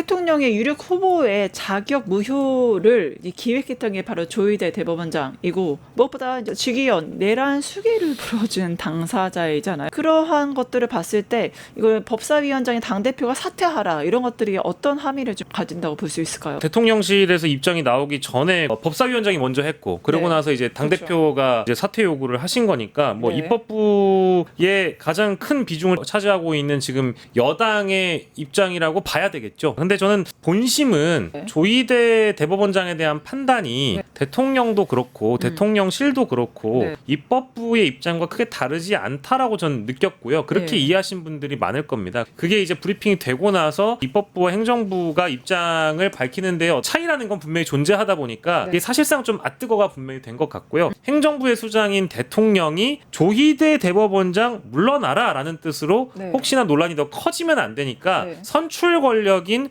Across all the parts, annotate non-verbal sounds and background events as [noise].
대통령의 유력 후보의 자격 무효를 이 기획했던 게 바로 조희대 대법원장이고 무엇보다 직위원 내란 수계를 불어준 당사자이잖아요. 그러한 것들을 봤을 때 이걸 법사위원장이 당 대표가 사퇴하라 이런 것들이 어떤 함의를 좀 가진다고 볼 수 있을까요? 대통령실에서 입장이 나오기 전에 어, 법사위원장이 먼저 했고 그러고 네. 나서 이제 당 그렇죠. 대표가 이제 사퇴 요구를 하신 거니까 뭐 네. 입법부의 가장 큰 비중을 차지하고 있는 지금 여당의 입장이라고 봐야 되겠죠. 근데 저는 본심은 네. 조희대 대법원장에 대한 판단이 네. 대통령도 그렇고 대통령실도 그렇고 네. 입법부의 입장과 크게 다르지 않다라고 저는 느꼈고요. 그렇게 네. 이해하신 분들이 많을 겁니다. 그게 이제 브리핑이 되고 나서 입법부와 행정부가 입장을 밝히는데요. 차이라는 건 분명히 존재하다 보니까 네. 이게 사실상 좀 아뜨거가 분명히 된 것 같고요. 행정부의 수장인 대통령이 조희대 대법원장 물러나라라는 뜻으로 네. 혹시나 논란이 더 커지면 안 되니까 네. 선출 권력인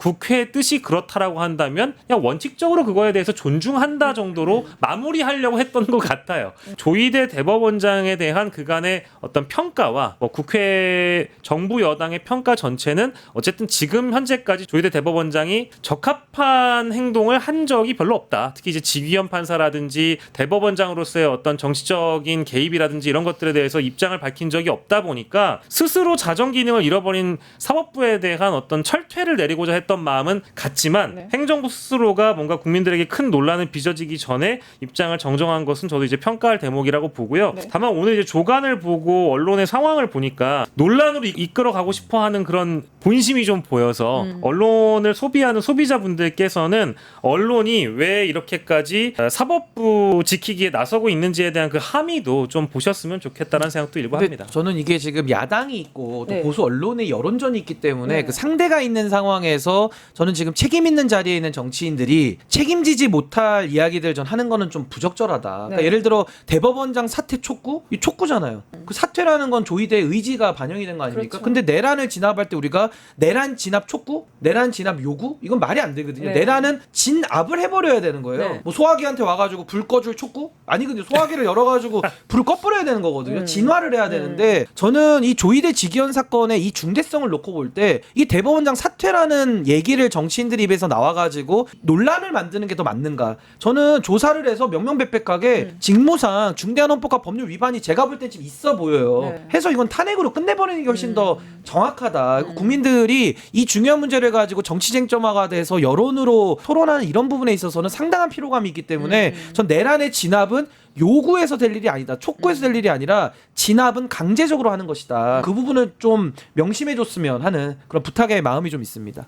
국회의 뜻이 그렇다라고 한다면 그냥 원칙적으로 그거에 대해서 존중한다 정도로 마무리하려고 했던 것 같아요. 조희대 대법원장에 대한 그간의 어떤 평가와 뭐 국회 정부 여당의 평가 전체는 어쨌든 지금 현재까지 조희대 대법원장이 적합한 행동을 한 적이 별로 없다. 특히 이제 지휘현 판사라든지 대법원장으로서의 어떤 정치적인 개입이라든지 이런 것들에 대해서 입장을 밝힌 적이 없다 보니까 스스로 자정 기능을 잃어버린 사법부에 대한 어떤 철퇴를 내리고자 했던 마음은 같지만 네. 행정부 스스로가 뭔가 국민들에게 큰 논란을 빚어지기 전에 입장을 정정한 것은 저도 이제 평가할 대목이라고 보고요. 네. 다만 오늘 이제 조간을 보고 언론의 상황을 보니까 논란으로 이- 이끌어 가고 싶어 하는 그런 본심이 좀 보여서 음. 언론을 소비하는 소비자분들께서는 언론이 왜 이렇게까지 어, 사법부 지키기에 나서고 있는지에 대한 그 함의도 좀 보셨으면 좋겠다는 생각도 일부 근데 합니다. 저는 이게 지금 야당이 있고 또 네. 보수 언론의 여론전이 있기 때문에 네. 그 상대가 있는 상황에서 저는 지금 책임 있는 자리에 있는 정치인들이 책임지지 못할 이야기들 전 하는 거는 좀 부적절하다. 그러니까 네. 예를 들어 대법원장 사퇴 촉구? 이 촉구잖아요. 그 사퇴라는 건 조희대의 의지가 반영이 된 거 아닙니까? 그렇죠. 근데 내란을 진압할 때 우리가 내란 진압 촉구? 내란 진압 요구? 이건 말이 안 되거든요. 네. 내란은 진압을 해버려야 되는 거예요. 네. 뭐 소화기한테 와가지고 불 꺼줄 촉구? 아니거든요. 소화기를 열어가지고 [laughs] 불을 꺼버려야 되는 거거든요. 음. 진화를 해야 되는데 저는 이 조희대 직위원 사건의 이 중대성을 놓고 볼 때 이 대법원장 사퇴라는 얘기를 정치인들 입에서 나와가지고 논란을 만드는 게 더 맞는가? 저는 조사를 해서 명명백백하게 음. 직무상 중대한 헌법과 법률 위반이 제가 볼 땐 지금 있어 보여요. 네. 해서 이건 탄핵으로 끝내버리는 게 훨씬 더 음. 정확하다. 국민 들이 이 중요한 문제를 가지고 정치 쟁점화가 돼서 여론으로 토론하는 이런 부분에 있어서는 상당한 피로감이 있기 때문에 음. 전 내란의 진압은 요구해서 될 일이 아니다. 촉구해서 될 일이 아니라 진압은 강제적으로 하는 것이다. 그 부분을 좀 명심해 줬으면 하는 그런 부탁의 마음이 좀 있습니다.